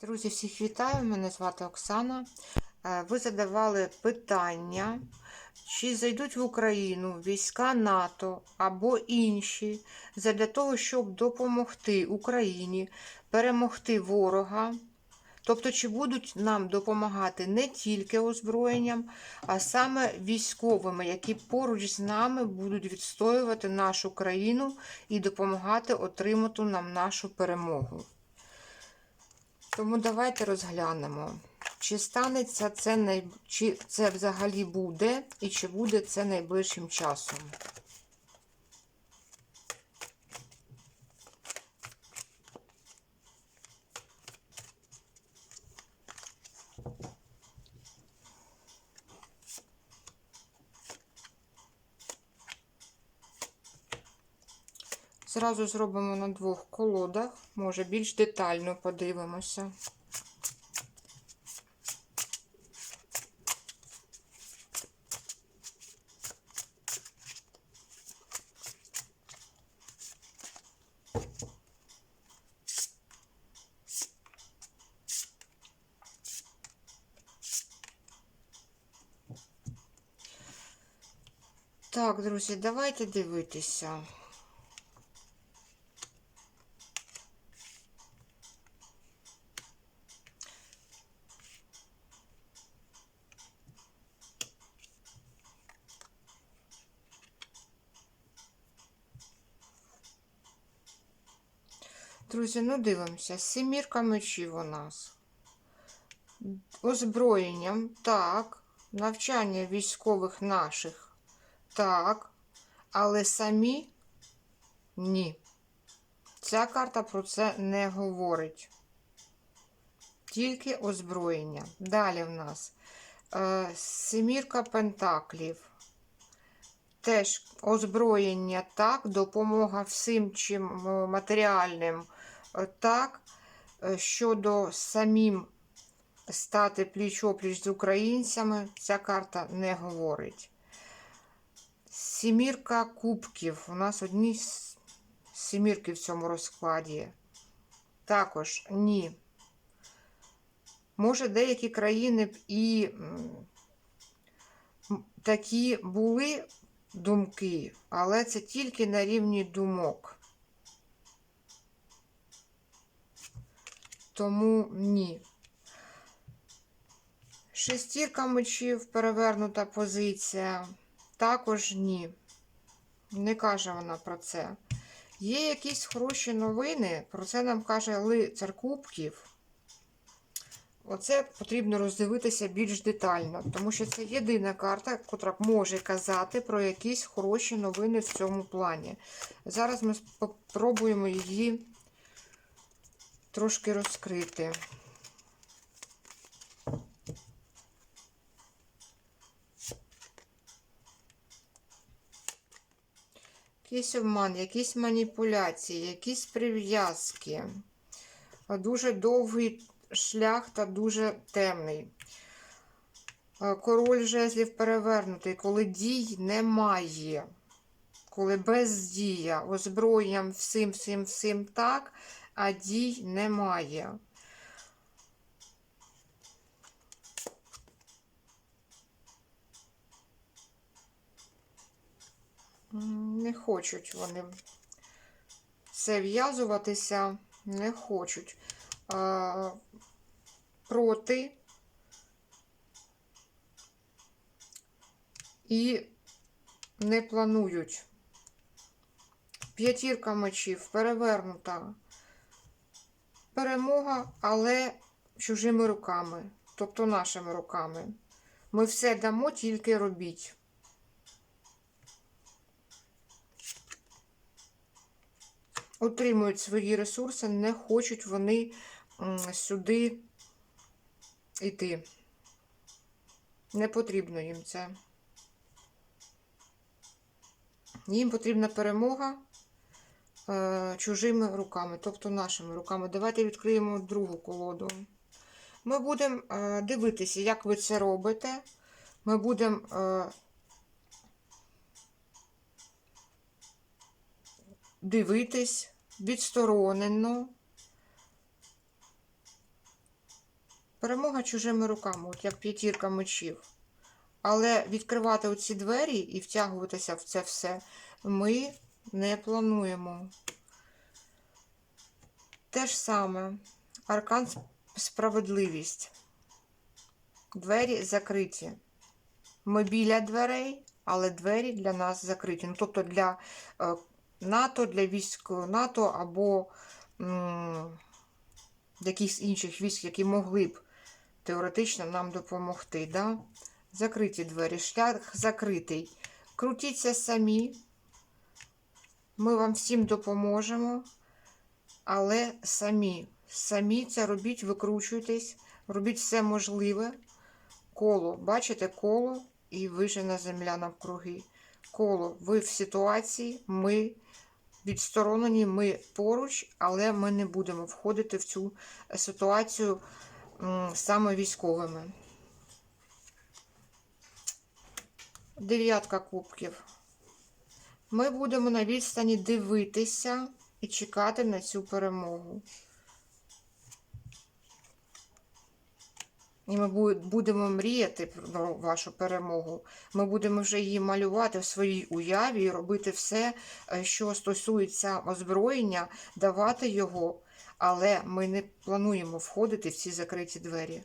Друзі, всіх вітаю! Мене звати Оксана. Е, Ви задавали питання, чи зайдуть в Україну війська НАТО або інші для того, щоб допомогти Україні перемогти ворога. Тобто, чи будуть нам допомагати не тільки озброєнням, а саме військовими, які поруч з нами будуть відстоювати нашу країну і допомагати отримати нам нашу перемогу. Тому давайте розглянемо, чи станеться це чи це взагалі буде, і чи буде це найближчим часом. Зразу зробимо на двох колодах, може більш детально подивимося. Так, друзі, давайте дивитися. Друзі, ну дивимося. Сімірка мечів у нас. Озброєнням, так. Навчання військових наших, так. Але самі ні. Ця карта про це не говорить. Тільки озброєння. Далі в нас е, Семірка Пентаклів. Теж озброєння так, допомога всім чим матеріальним так, щодо самим стати пліч-опліч з українцями, ця карта не говорить. Сімірка кубків. У нас одні сімірки в цьому розкладі. Також ні. Може, деякі країни б і такі були думки, але це тільки на рівні думок. Тому ні. Шестірка мечів, перевернута позиція. Також ні. Не каже вона про це. Є якісь хороші новини, про це нам каже лицар Кубків. Оце потрібно роздивитися більш детально, тому що це єдина карта, яка може казати про якісь хороші новини в цьому плані. Зараз ми спробуємо її трошки розкрити. Якийсь обман, якісь маніпуляції, якісь прив'язки. Дуже довгий шлях та дуже темний. Король жезлів перевернутий, коли дій немає. Коли бездія, озброєнням всім, всім, всім так, а дій немає. Не хочуть вони це в'язуватися, не хочуть. А, проти і не планують. П'ятірка мечів перевернута. Перемога, але чужими руками, тобто нашими руками. Ми все дамо, тільки робіть. Отримують свої ресурси, не хочуть вони сюди йти. Не потрібно їм це. Їм потрібна перемога чужими руками, тобто нашими руками. Давайте відкриємо другу колоду. Ми будемо е, дивитися, як ви це робите. Ми будемо е, дивитись відсторонено. Перемога чужими руками, от як п'ятірка мечів. Але відкривати оці двері і втягуватися в це все ми не плануємо. Те ж саме. Аркан справедливість. Двері закриті. Ми біля дверей, але двері для нас закриті. Ну, тобто для е, НАТО, для військ НАТО або м, якихось інших військ, які могли б теоретично нам допомогти. Да? Закриті двері, шлях закритий. Крутіться самі. Ми вам всім допоможемо, але самі. Самі це робіть, викручуйтесь, робіть все можливе. Коло, бачите, коло і вижена земля навкруги. Коло, ви в ситуації, ми відсторонені, ми поруч, але ми не будемо входити в цю ситуацію саме військовими. Дев'ятка кубків. Ми будемо на відстані дивитися і чекати на цю перемогу. І ми будемо мріяти про вашу перемогу. Ми будемо вже її малювати в своїй уяві і робити все, е, що стосується озброєння, давати його. Але ми не плануємо входити в ці закриті двері.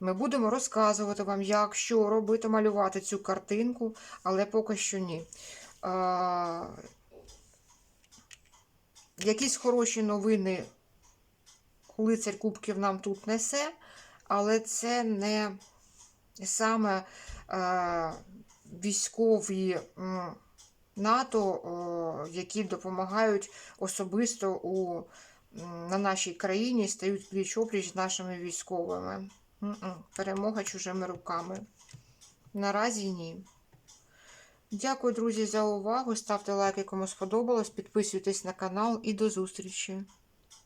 Ми будемо розказувати вам, як, що робити, малювати цю картинку, але поки що ні. А, якісь хороші новини лицар Кубків нам тут несе, але це не саме е, військові м, НАТО, о, які допомагають особисто у, м, на нашій країні, стають пліч-опліч з нашими військовими. М-м, Перемога чужими руками. Наразі ні. Дякую, друзі, за увагу. Ставте лайки, кому сподобалось. Підписуйтесь на канал і до зустрічі.